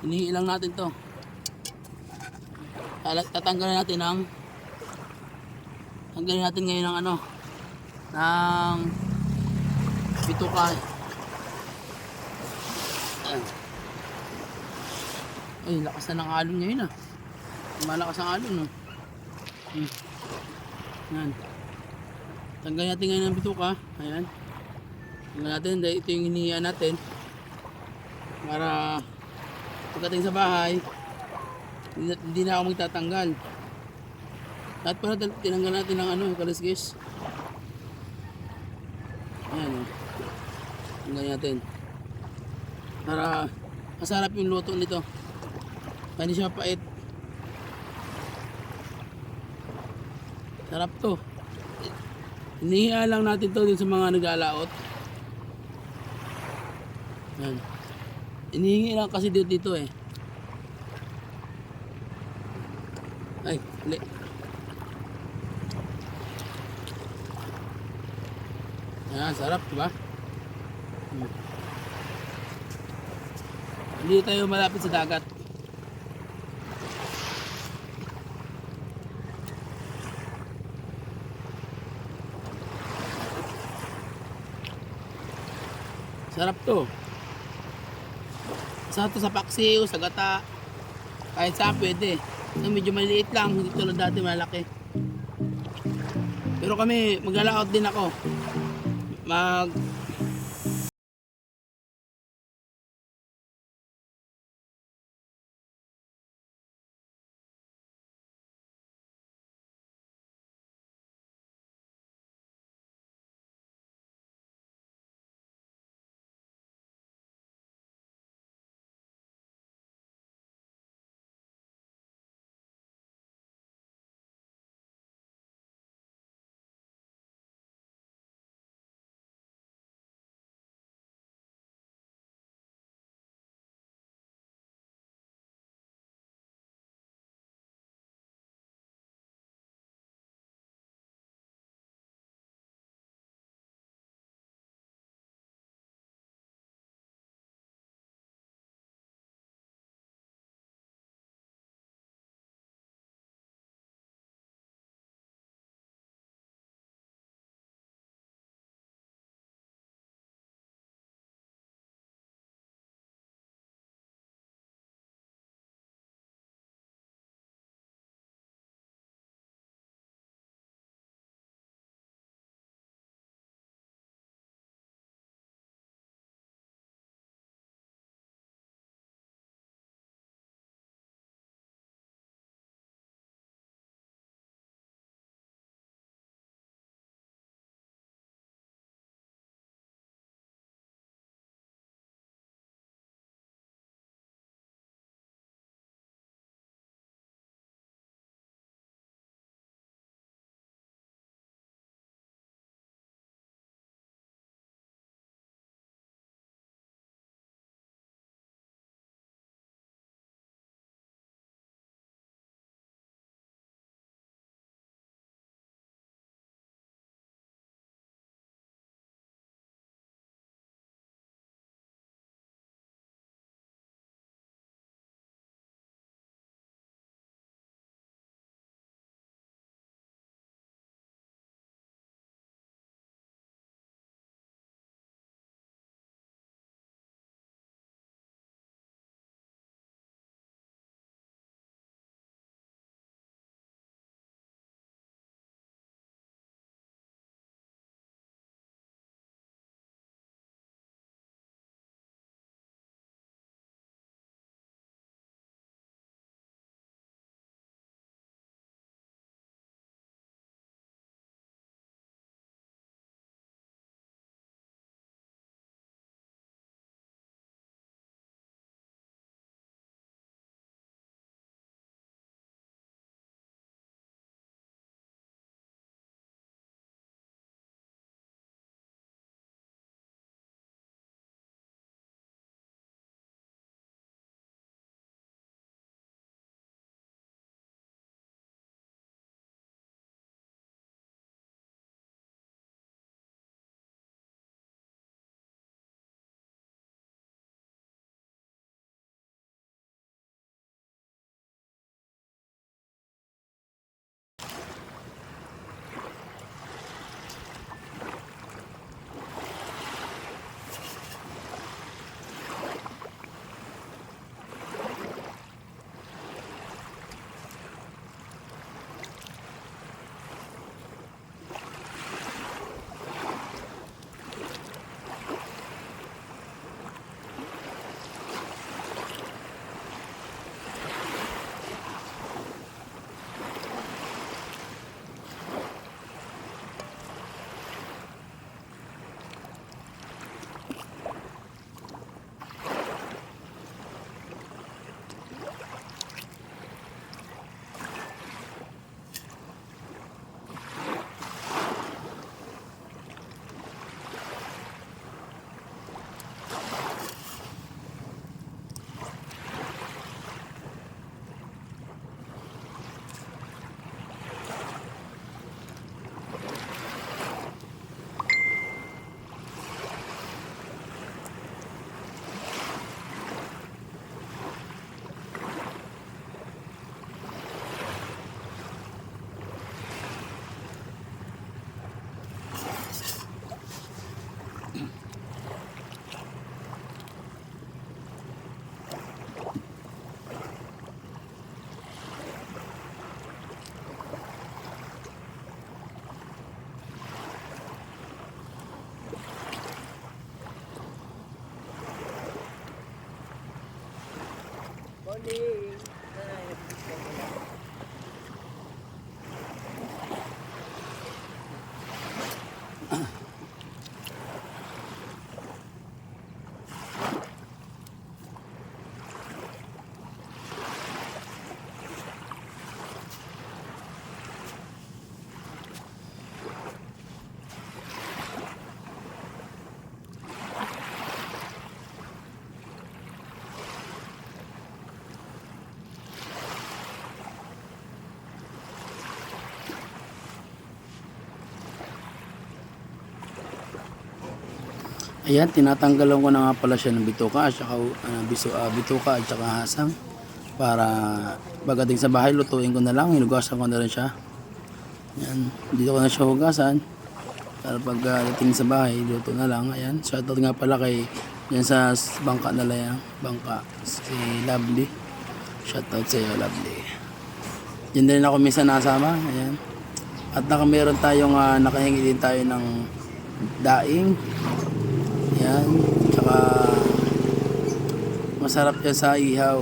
Hinihi lang natin to. Tatanggalin natin ang tanggalin natin ngayon ng ano ng bituka. Ay, lakas na ng alon ngayon ah. Malakas ang alon no. Hmm. Yan. Tanggalin natin ngayon ng bituka. Ayan. Tanggalin natin ito yung hinihiyan natin. Para pagdating sa bahay, hindi na, hindi na ako magtatanggal. Pala tal- tinanggal natin ng ano, kaliskis. Ayan o. Tanggal natin. Para masarap yung luto nito. Hindi siya mapait. Sarap to. Hinihiya lang natin to din sa mga nag-aalaot. Yan. Inihingi lang kasi dito, dito eh. Ay, hindi. Yan, sarap, diba? Hmm. Hindi tayo malapit sa dagat. Sarap to. Sa to sa paksiw, sa gata. Kahit saan pwede. So, medyo maliit lang, hindi tulad dati malaki. Pero kami, mag-out din ako. Mag Morning. Ay, Ayan, tinatanggalan ko na nga pala siya ng bituka at saka uh, biso, ah, bituka at saka hasang para pagdating sa bahay lutuin ko na lang, hinugasan ko na rin siya. Ayan, dito ko na siya hugasan para pagdating sa bahay luto na lang. Ayan, shoutout nga pala kay yan sa bangka na lang, bangka si Lovely. Shoutout sa iyo, Lovely. Diyan din ako minsan nasama. Ayan. At naka meron tayong ah, nakahingi din tayo ng daing. Ayan. Tsaka masarap yan sa ihaw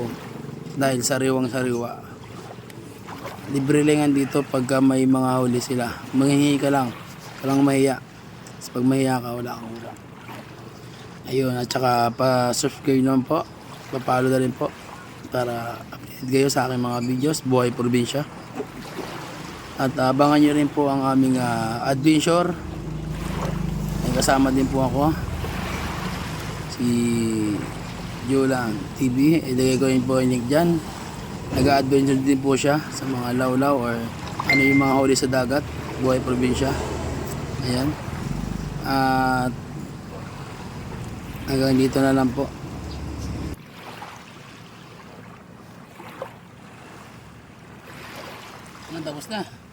dahil sariwang sariwa. Libre lang yan dito pagka may mga huli sila. Manghihingi ka lang. Walang mahiya. Kasi pag mahiya ka, wala kang wala. Ayun, at saka pa-subscribe naman po. Pa-follow na rin po. Para update kayo sa aking mga videos. Buhay probinsya. At abangan nyo rin po ang aming ah, adventure. May kasama din po ako. Si Julan TV. Ilagay ko rin po yung link dyan. Nag-adventure din po siya sa mga lawlaw or ano yung mga huli sa dagat. Buhay probinsya. Ayan. At hanggang dito na lang po. Ano, tapos na.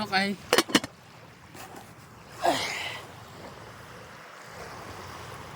Okay. Ay.